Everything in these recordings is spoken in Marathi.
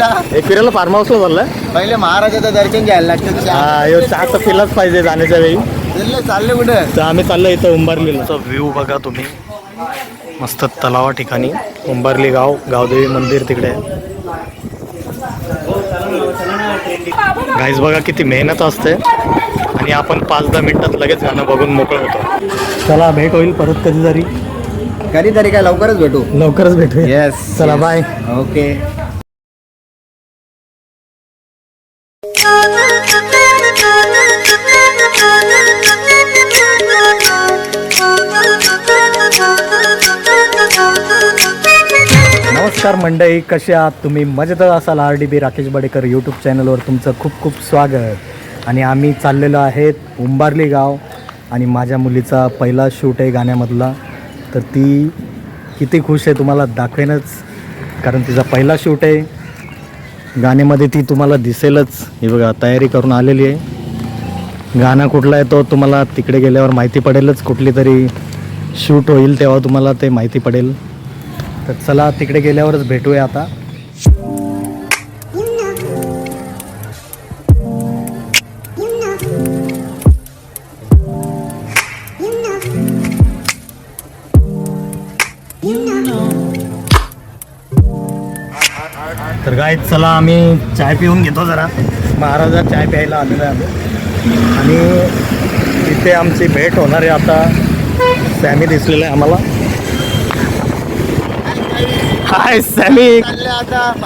एकविरीला एकविराला फार्म हाऊसला चाललाय? पहिले महाराजाचं दर्शन घ्यायला लागतं. हा ह्यो चहा तर पिलाच पाहिजे जाण्याच्या वेळी. चालले चालले कुठं? तर आम्ही चाललो इथं उंबारलीला. व्ह्यू बघा तुम्ही. मस्त तलावा ठिकाणी. उंबारली गाव गावदेवी मंदिर तिकडे. आहे गाईज बघा किती मेहनत असते. आणि आपण पाच दहा मिनिटात लगेच गाणं बघून मोकळं होतो. चला भेट होईल परत कधीतरी. कधीतरी काय लवकरच भेटू. लवकरच भेटू येस चला बाय ओके नमस्कार मंडळी कसे आहात तुम्ही? मजेत असाल R D B Rakesh Badekar YouTube चॅनलवर तुमचं खूप खूप स्वागत. आणि आम्ही चाललेलो आहेत उंबारली गाव आणि माझ्या मुलीचा पहिला शूट आहे गाण्यामधला. तर ती किती खुश आहे तुम्हाला दाखवेनच कारण तिचा पहिला शूट आहे. गाण्यामध्ये ती तुम्हाला दिसेलच. ही बघा तयारी करून आलेली आहे. गाणं कुठलं आहे तो तुम्हाला तिकडे गेल्यावर माहिती पडेलच. कुठली तरी शूट होईल तेव्हा तुम्हाला ते माहिती पडेल. तर चला तिकडे गेल्यावरच भेटूया आता. तर काय चला आम्ही चाय पिऊन घेतो जरा. महाराजा चाय प्यायला आलेलो आहे आम्ही. आणि तिथे आमची भेट होणार आहे आता. सॅमी दिसलेलं आहे आम्हाला. Hi Sammy. चालले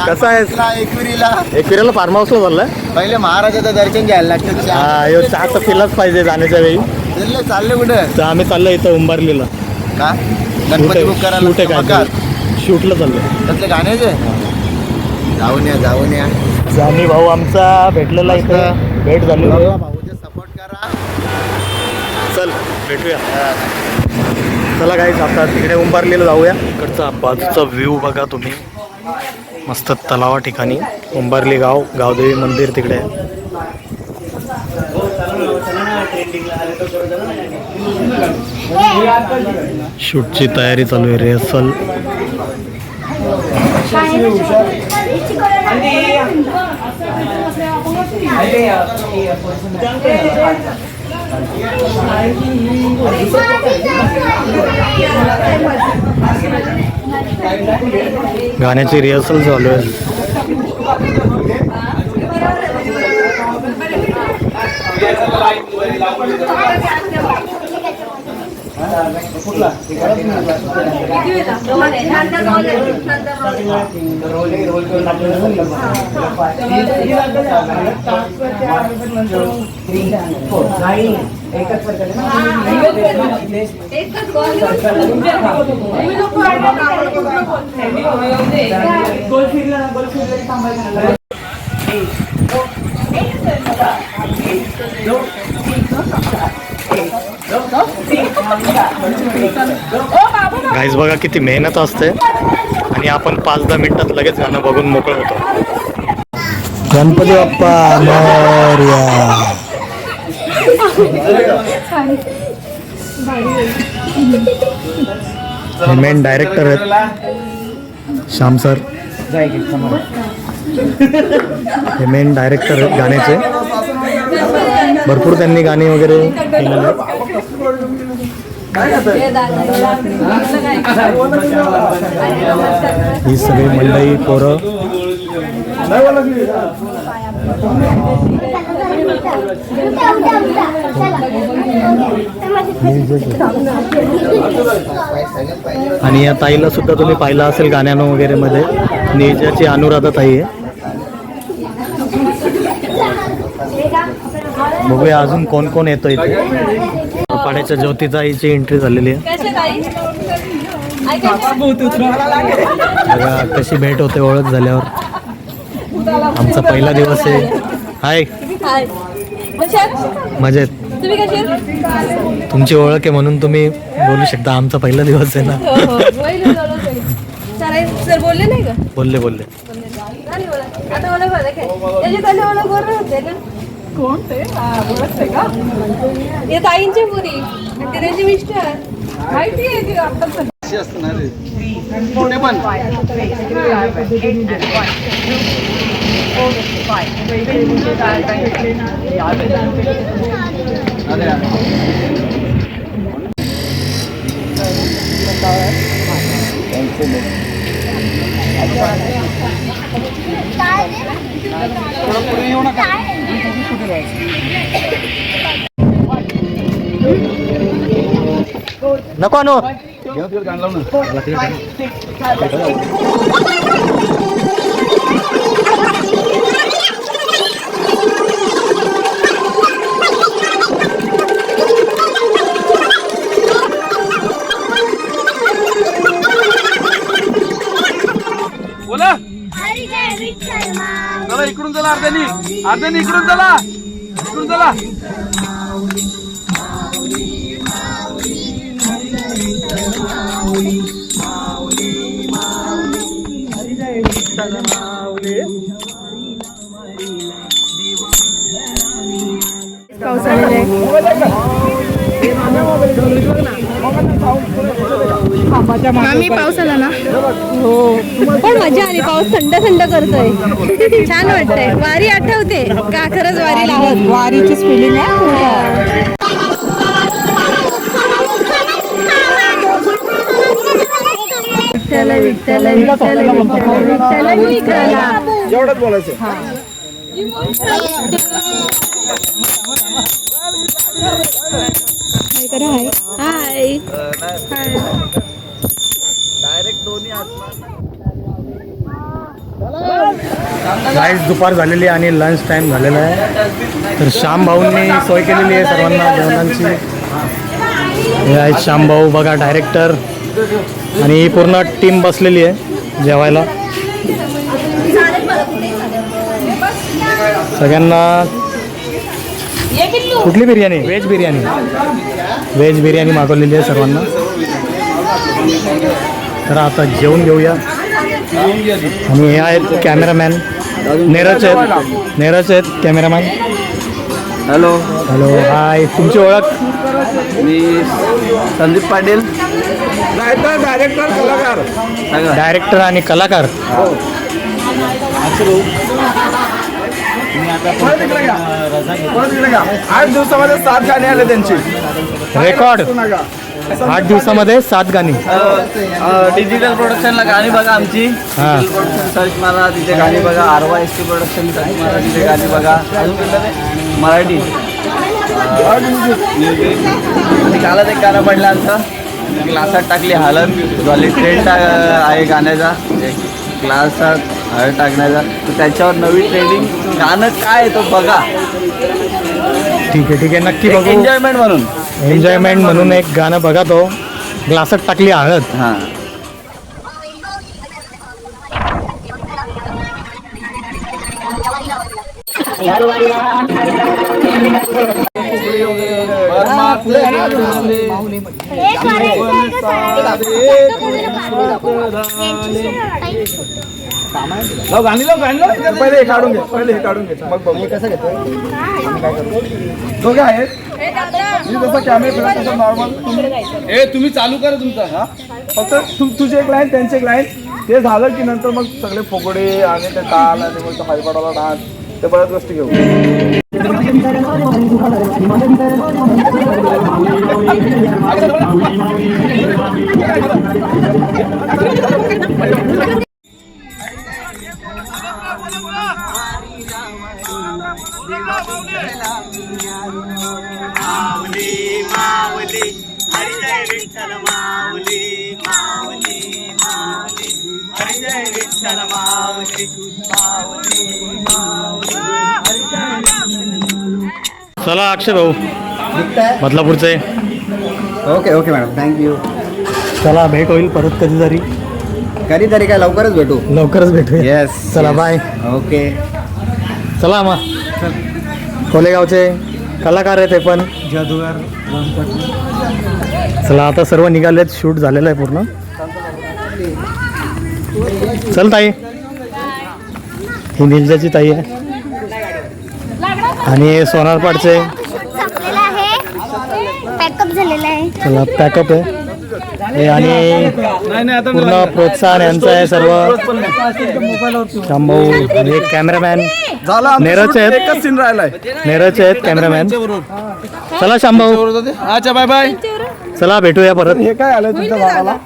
कसा आहेस? एकविरीला. एकविराला फार्म हाऊसला चाललाय? पहिले महाराजाचं दर्शन घ्यायला लागतं. हा चहा पिलाच पाहिजे जाण्याच्या वेळी. चालले चालले कुठं? आम्ही चाललो इथं उंबारलीला. का? गणपती बुक करायला शूट काय बघा. शूटला चाललोय. त्यातले गाण्याचे जाऊन या जाऊन या. सॅमी भाऊ आमचा भेटलेला इथं. भेट आहे. भाऊचे सपोर्ट करा. चल भेटूया. चला काही आता तिकडे उंबारलेलं जाऊया. इकडचा बाजूचा व्ह्यू बघा तुम्ही. मस्त तलावा ठिकाणी. उंबारली गाव गावदेवी मंदिर तिकडे. शूटची तयारी चालू आहे रिहर्सल गाण्याची रिहर्सल चालू आहे. कुठला एकच गोल फिरला गोल फिरला थांबायला गाईज बघा किती मेहनत असते. आणि आपण पाच दहा मिनिटात लगेच गाणं बघून मोकळं होतो. गणपती बाप्पा मोरया. मेन डायरेक्टर आहेत. श्याम सर. हे मेन डायरेक्टर आहेत गाण्याचे. भरपूर त्यांनी गाणी वगैरे केलेले आहेत. ही सगळी मंडळी पोरं. आणि या ताईला सुद्धा तुम्ही पाहिलं असेल गाण्यानं वगैरे मध्ये. नेजाची अनुराधा ताई आहे. बघूया अजून कोण कोण येतो इथे. पाण्याच्या ज्योतिता आईची एंट्री झालेली आहे. बघा कशी भेट होते ओळख झाल्यावर. आमचा पहिला दिवस आहे. हाय. मजेत? तुमची ओळख आहे म्हणून तुम्ही बोलू शकता. आमचा पहिला दिवस आहे ना. हो, हो. सर बोलले नाही का? बोलले बोलले. नाही बोला आता मला. बरं काय त्याच्या पहिले मला गोर होते ना कोण ते ते ताईंची पुरी आणि ते त्यांचे मिस्टर माहिती नको आणू. चला इकडून चला अर्ध्यानी. अर्ध्यानी इकडून चला. इकडून चला. माऊली पाऊस मामी पाऊस आला ना? हो. पण मजा आली पाऊस थंड थंड करतोय. छान वाटतंय. वारी आठवते. का खरंच वारी लावत? वारीची फिलिंग आहे. विठ्ठल विठ्ठल विठ्ठल विठ्ठल विठ्ठल एवढंच बोलायचं. हाय. डायरेक्ट दोन्ही गाईस दुपार झालेली आहे आणि लंच टाईम झालेला आहे. तर श्याम भाऊंनी सोय केलेली आहे सर्वांना जेवणांची. हे आहेत श्याम भाऊ बघा डायरेक्टर आणि ही पूर्ण टीम बसलेली आहे जेवायला. सगळ्यांना कुठली बिर्याणी? व्हेज बिर्याणी. व्हेज बिर्याणी मागवलेली आहे सर्वांना. तर आता जेवून घेऊया. आणि हे आहेत कॅमेरामॅन. नेरज आहेत. नेरज आहेत कॅमेरामॅन. हॅलो. Hello hi. तुमची ओळख? मी संदीप पाटील. डायरेक्टर कलाकार. डायरेक्टर आणि कलाकार. आठ दिवसामध्ये सात गाणी आले त्यांची. रेकॉर्ड आठ दिवसामध्ये सात गाणी. डिजिटल प्रोडक्शनला गाणी बघा आमची. हां. सर्च मारा तिथे गाणी बघा. R Y S T production search मारा तिथे गाणी बघा. अजून कुठलं ते? मराठी. म्युझिक आणि कालच एक गाणं पडलं आमचं. क्लासात टाकली हालत. झाली ट्रेंड आहे गाण्याचा. क्लासात हळद टाकण्याचा. तर त्याच्यावर नवीन ट्रेंडिंग गाणं काय आहे तो बघा. ठीक आहे ठीक आहे. नक्की बघू. एन्जॉयमेंट म्हणून. एन्जॉयमेंट म्हणून एक गाणं बघा तो. ग्लासात टाकली हळद हां. लाव गाणी लाव गाणी लाव. पहिले हे काढून घे पहिले हे काढून घे. मग बघू. कसं घेतो दोघे आहेत. मी जसं कॅमेरा तसं नॉर्मल ए तुम्ही चालू करा तुमचा. हा? फक्त तु तुझे एक लाईन त्यांचे एक लाईन ते झालं की नंतर मग सगळे फोगडे आणि ते ताल आणि मग हरिपाडाला डान्स ते बऱ्याच गोष्टी घेऊ चला अक्षय भाऊ बदलापूरचे okay okay madam thank you चला भेट होईल परत कधीतरी. कधीतरी काय लवकरच भेटू? लवकरच भेटूया. येस चला बाय ओके. चला मग कोलेगावचे कलाकार आहेत ते पण. जादूगार चला आता सर्व निघालेत. शूट झालेलं आहे पूर्ण. चल ताई. ही निलजाची ताई आहे. आणि सोनारपाडचे संपलेला आहे पॅकअप झालेला आहे. चला पॅकअप आहे. हे आणि नाही नाही आता पूर्ण प्रोत्साहन यांचं आहे सर्व. शांभाऊ आणि एक कॅमेरामॅन shoot, आहेत. एकच सीन राहिलाय. नेरळचे आहेत कॅमेरामॅन चला शांभाऊ. अच्छा बाय बाय चला भेटूया परत. हे काय आलं तुमच्या भावाला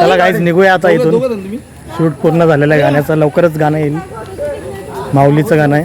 चला काहीच निघूया आता इथून. शूट पूर्ण झालेलं आहे गाण्याचं. लवकरच गाणं येईल. माऊलीचं गाणं आहे.